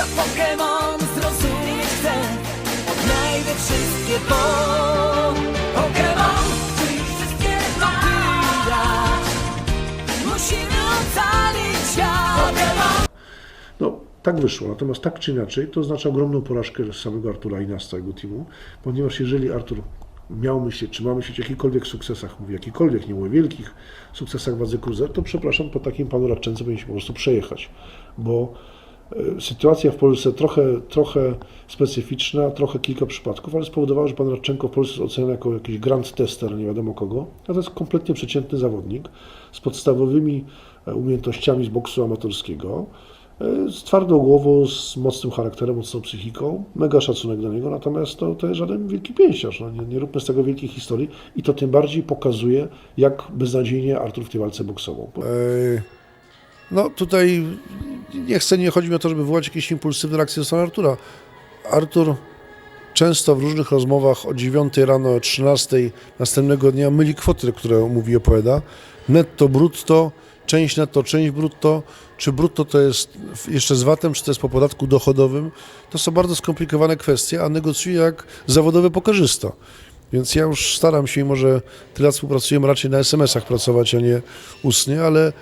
Ja Pokémon zrozumieć chcę Odnajdę wszystkie po Pokémon Czyli wszystkie zabijać Musimy ocalić świat. Pokémon. No, tak wyszło. Natomiast tak czy inaczej, to oznacza ogromną porażkę samego Artura i nas, całego teamu, ponieważ jeżeli Artur miał myśleć, czy ma myśleć o jakichkolwiek sukcesach, mówię jakichkolwiek, nie mówię wielkich sukcesach wadze Cruiser, to przepraszam, po takim panu Radczence powinien się po prostu przejechać, bo sytuacja w Polsce trochę, trochę specyficzna, trochę kilka przypadków, ale spowodowało, że pan Radczenko w Polsce jest oceniany jako jakiś grand tester, nie wiadomo kogo, a to jest kompletnie przeciętny zawodnik z podstawowymi e, umiejętnościami z boksu amatorskiego, e, z twardą głową, z mocnym charakterem, mocną psychiką, mega szacunek do niego, natomiast to, to jest żaden wielki pięściarz, no nie, nie róbmy z tego wielkiej historii. I to tym bardziej pokazuje, jak beznadziejnie Artur w tej walce boksował. Ej, No tutaj nie chcę, nie chodzi mi o to, żeby wywołać jakieś impulsywne reakcje ze strony Artura. Artur często w różnych rozmowach o 9 rano, o 13 następnego dnia myli kwoty, które mówi i opowiada. Netto, brutto, część netto, część brutto. Czy brutto to jest jeszcze z VAT-em, czy to jest po podatku dochodowym? To są bardzo skomplikowane kwestie, a negocjuje jak zawodowy pokerzysta. Więc ja już staram się, mimo że tyle współpracujemy, raczej na SMS-ach pracować, a nie ustnie, ale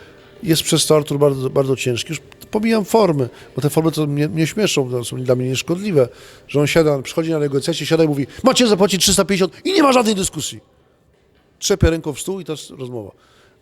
jest przez to Artur bardzo, bardzo ciężki. Już pomijam formy, bo te formy to mnie, mnie śmieszą, są dla mnie nieszkodliwe, że on siada, przychodzi na negocjacje, siada i mówi, macie zapłacić 350 i nie ma żadnej dyskusji. Trzepie ręką w stół i to jest rozmowa.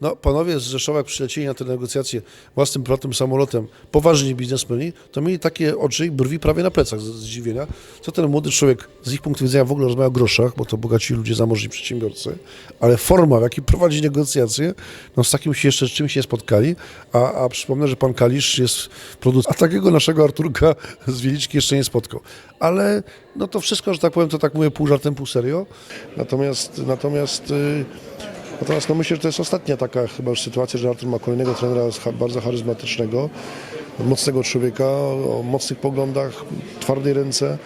No, panowie z Rzeszowa, jak przylecieli na te negocjacje własnym prywatnym samolotem, poważni biznesmeni, to mieli takie oczy i brwi prawie na plecach z, z zdziwienia. Co ten młody człowiek z ich punktu widzenia w ogóle rozmawia o groszach, bo to bogaci ludzie, zamożni przedsiębiorcy, ale forma, w jakiej prowadzi negocjacje, no z takim się jeszcze z czymś nie spotkali, a, a przypomnę, że pan Kalisz jest producentem, a takiego naszego Arturka z Wieliczki jeszcze nie spotkał. Ale no to wszystko, że tak powiem, to tak mówię pół żartem, pół serio. Natomiast, natomiast yy, Natomiast no myślę, że to jest ostatnia taka chyba już sytuacja, że Artur ma kolejnego trenera bardzo charyzmatycznego, mocnego człowieka, o mocnych poglądach, twardej ręce.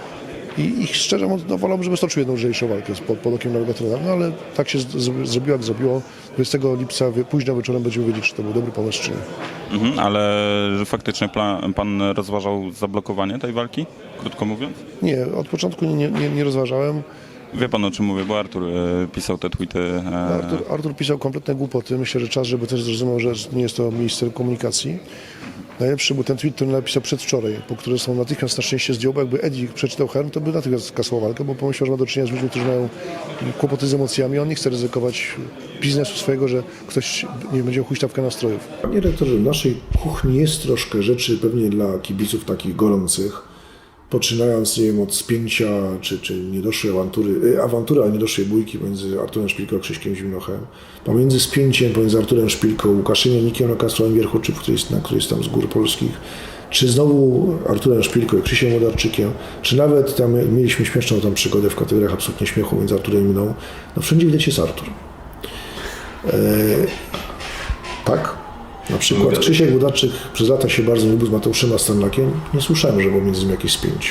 I, I szczerze mówiąc, no wolałbym, żeby stoczył jedną lżejszą walkę pod, pod okiem nowego trenera. No ale tak się zrobiło, jak zrobiło. 20 lipca wie- późno wieczorem będziemy wiedzieć, czy to był dobry pomysł, czy nie. Mhm, ale faktycznie plan, pan rozważał zablokowanie tej walki, krótko mówiąc? Nie, od początku nie, nie, nie rozważałem. Wie pan o czym mówię, bo Artur e, pisał te tweety. E, Artur, Artur pisał kompletne głupoty. Myślę, że czas, żeby też zrozumiał, że nie jest to miejsce komunikacji. Najlepszy był ten tweet, który napisał przedwczoraj, po który są natychmiast na szczęście zdjął, bo jakby Eddie przeczytał Herm, to by natychmiast skasował walkę, bo pomyślał, że ma do czynienia z ludźmi, którzy mają kłopoty z emocjami, on nie chce ryzykować biznesu swojego, że ktoś nie będzie miał huśtawkę nastrojów. Panie rektorze, w naszej kuchni jest troszkę rzeczy pewnie dla kibiców takich gorących, poczynając, nie wiem, od spięcia, czy, czy niedoszłej awantury, e, awantury, ale niedoszłej bójki między Arturem Szpilką a Krzyśkiem Zimnochem, pomiędzy spięciem pomiędzy Arturem Szpilką, Łukaszem Janikiem na Kasłowem Wierchu, czy który jest, na, który jest tam z gór polskich, czy znowu Arturem Szpilką i Krzysiem Wodarczykiem, czy nawet tam mieliśmy śmieszną tam przygodę w kategoriach absolutnie śmiechu między Arturem i mną, no wszędzie widać jest Artur. Tak? Na przykład Krzysiek Budaczyk przez lata się bardzo lubił z Mateuszem Stanlakiem. Nie słyszałem, że było między nimi jakieś spięcie.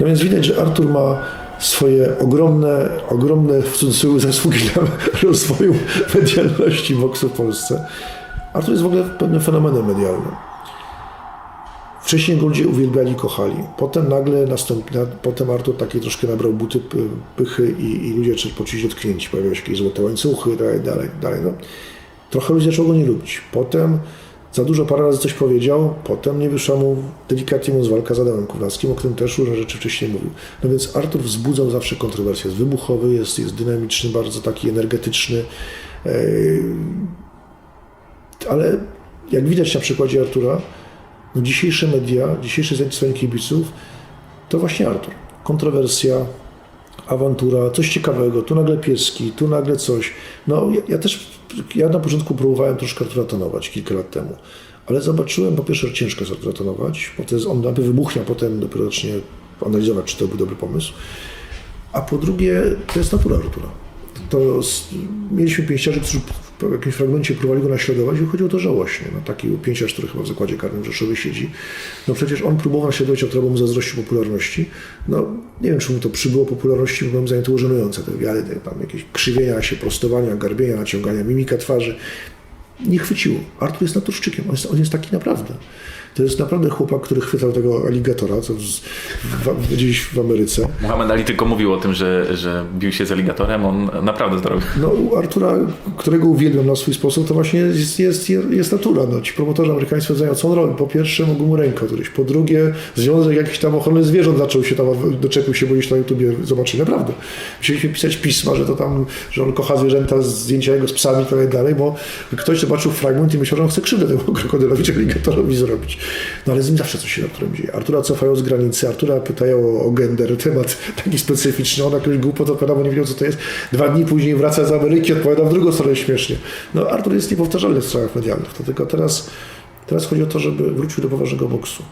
No więc widać, że Artur ma swoje ogromne, ogromne w cudzysłowie zasługi dla rozwoju medialności boksu w Polsce. Artur jest w ogóle pewnym fenomenem medialnym. Wcześniej go ludzie uwielbiali, kochali. Potem nagle nastąpi, na, potem Artur takie troszkę nabrał buty py- pychy i, i ludzie poczuć się dotknięci. Pojawiały się jakieś złote łańcuchy, dalej, dalej, dalej. No. Trochę ludzi zaczęło go nie lubić. Potem za dużo parę razy coś powiedział, potem nie wyszła mu delikatnie mówiąc walka z Adamem Kuwnackim, o którym też różne rzeczy wcześniej mówił. No więc Artur wzbudzał zawsze kontrowersje. Jest wybuchowy, jest, jest dynamiczny, bardzo taki energetyczny. Yy, ale jak widać na przykładzie Artura, no dzisiejsze media, dzisiejsze zainteresowanie kibiców to właśnie Artur. Kontrowersja, awantura, coś ciekawego, tu nagle pieski, tu nagle coś. No ja, ja też, ja na początku próbowałem troszkę Artura tonować kilka lat temu, ale zobaczyłem po pierwsze, że ciężko jest Artura tonować, bo to jest, on najpierw wybuchnie, a potem dopiero zacznie analizować, czy to był dobry pomysł. A po drugie, to jest natura Artura. To z, mieliśmy pięściarzy, którzy w jakimś fragmencie próbowali go naśladować i wychodziło to żałośnie. No, taki pięściarz, który chyba w zakładzie karnym w Rzeszowie siedzi. No przecież on próbował naśladować autora, mu zazdrościł popularności. No nie wiem, czy mu to przybyło popularności, bo moim zdaniem to było żenujące. Te wiary, te, tam jakieś krzywienia się, prostowania, garbienia, naciągania, mimika twarzy. Nie chwyciło. Artur jest naturszczykiem, on jest, on jest taki naprawdę. To jest naprawdę chłopak, który chwytał tego aligatora, co z, w, gdzieś w Ameryce. Muhammad Ali tylko mówił o tym, że, że bił się z aligatorem, on naprawdę to robił. No u Artura, którego uwielbiam na swój sposób, to właśnie jest, jest, jest natura. No, ci promotorzy amerykańscy znają, co on robi. Po pierwsze, mogą mu rękę odryć. Po drugie, związek jakiś tam ochrony zwierząt zaczął się tam, doczepił się, bo gdzieś na YouTubie zobaczyli. Naprawdę. Musieliśmy pisać pisma, że to tam, że on kocha zwierzęta, zdjęcia jego z psami i tak dalej, bo ktoś zobaczył fragment i myślał, że on chce krzywdę temu krokodylowi czy aligatorowi zrobić. No ale z nim zawsze coś się na którym dzieje. Artura cofają z granicy, Artura pytają o, gender, temat taki specyficzny, on jakąś głupotę odpowiada, bo nie wiedział co to jest. Dwa dni później wraca z Ameryki, odpowiada w drugą stronę śmiesznie. No Artur jest niepowtarzalny w stronach medialnych, to tylko teraz, teraz chodzi o to, żeby wrócił do poważnego boksu.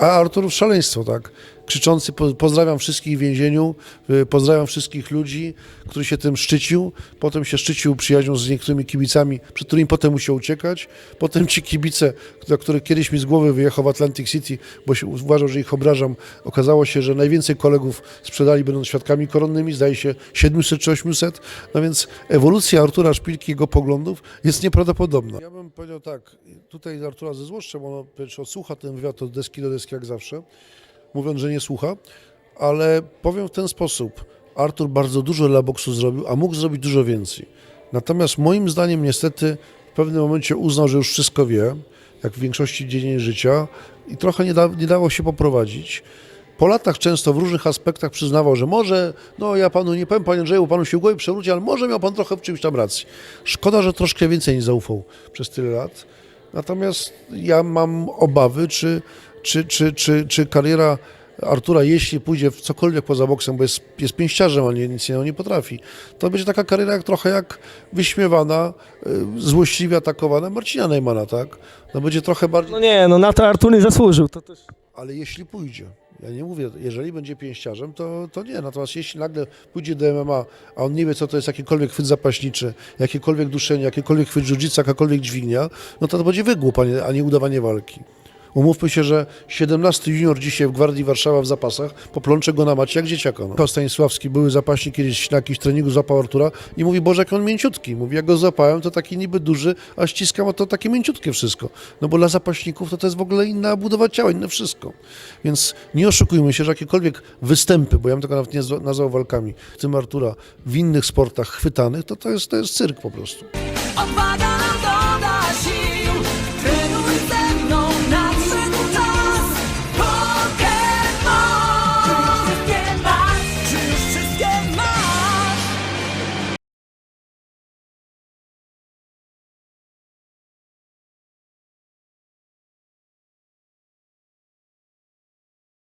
A Artur szaleństwo, tak? Krzyczący, po, pozdrawiam wszystkich w więzieniu, y, pozdrawiam wszystkich ludzi, który się tym szczycił. Potem się szczycił przyjaźnią z niektórymi kibicami, przed którymi potem musiał uciekać. Potem ci kibice, do których kiedyś mi z głowy wyjechał w Atlantic City, bo się uważał, że ich obrażam. Okazało się, że najwięcej kolegów sprzedali będąc świadkami koronnymi, zdaje się 700 czy 800. No więc ewolucja Artura Szpilki, jego poglądów jest nieprawdopodobna. Ja bym powiedział tak, tutaj Artura ze złoszczem, on odsłucha ten wywiad od deski do deski jak zawsze, mówiąc, że nie słucha, ale powiem w ten sposób. Artur bardzo dużo dla boksu zrobił, a mógł zrobić dużo więcej. Natomiast moim zdaniem niestety w pewnym momencie uznał, że już wszystko wie, jak w większości dziedzin życia i trochę nie, da, nie dało się poprowadzić. Po latach często w różnych aspektach przyznawał, że może, no ja panu nie powiem, panie Andrzeju, panu się w głowie przewróci, ale może miał pan trochę w czymś tam racji. Szkoda, że troszkę więcej nie zaufał przez tyle lat. Natomiast ja mam obawy, czy, czy, czy, czy, czy kariera Artura, jeśli pójdzie w cokolwiek poza boksem, bo jest, jest pięściarzem, a nie, nic innego nie potrafi, to będzie taka kariera jak, trochę jak wyśmiewana, y, złośliwie atakowana Marcina Neymana, tak? No będzie trochę bardziej... No nie, no na to Artur nie zasłużył. To też... Ale jeśli pójdzie, ja nie mówię, jeżeli będzie pięściarzem, to, to nie. Natomiast jeśli nagle pójdzie do MMA, a on nie wie, co to jest jakikolwiek chwyt zapaśniczy, jakiekolwiek duszenie, jakiekolwiek chwyt jiu jakakolwiek dźwignia, no to to będzie wygłup, a nie, a nie udawanie walki. Umówmy się, że 17 junior dzisiaj w Gwardii Warszawa w zapasach poplącze go na macie jak dzieciaka. No. Stanisławski, były zapaśnik, kiedyś na jakimś treningu złapał Artura i mówi, Boże, jak on mięciutki. Mówi, jak go złapałem, to taki niby duży, a ściskam, a to takie mięciutkie wszystko. No bo dla zapaśników to to jest w ogóle inna budowa ciała, inne wszystko. Więc nie oszukujmy się, że jakiekolwiek występy, bo ja bym tego nawet nie zwa- nazwał walkami, w tym Artura, w innych sportach chwytanych, to to jest, to jest cyrk po prostu.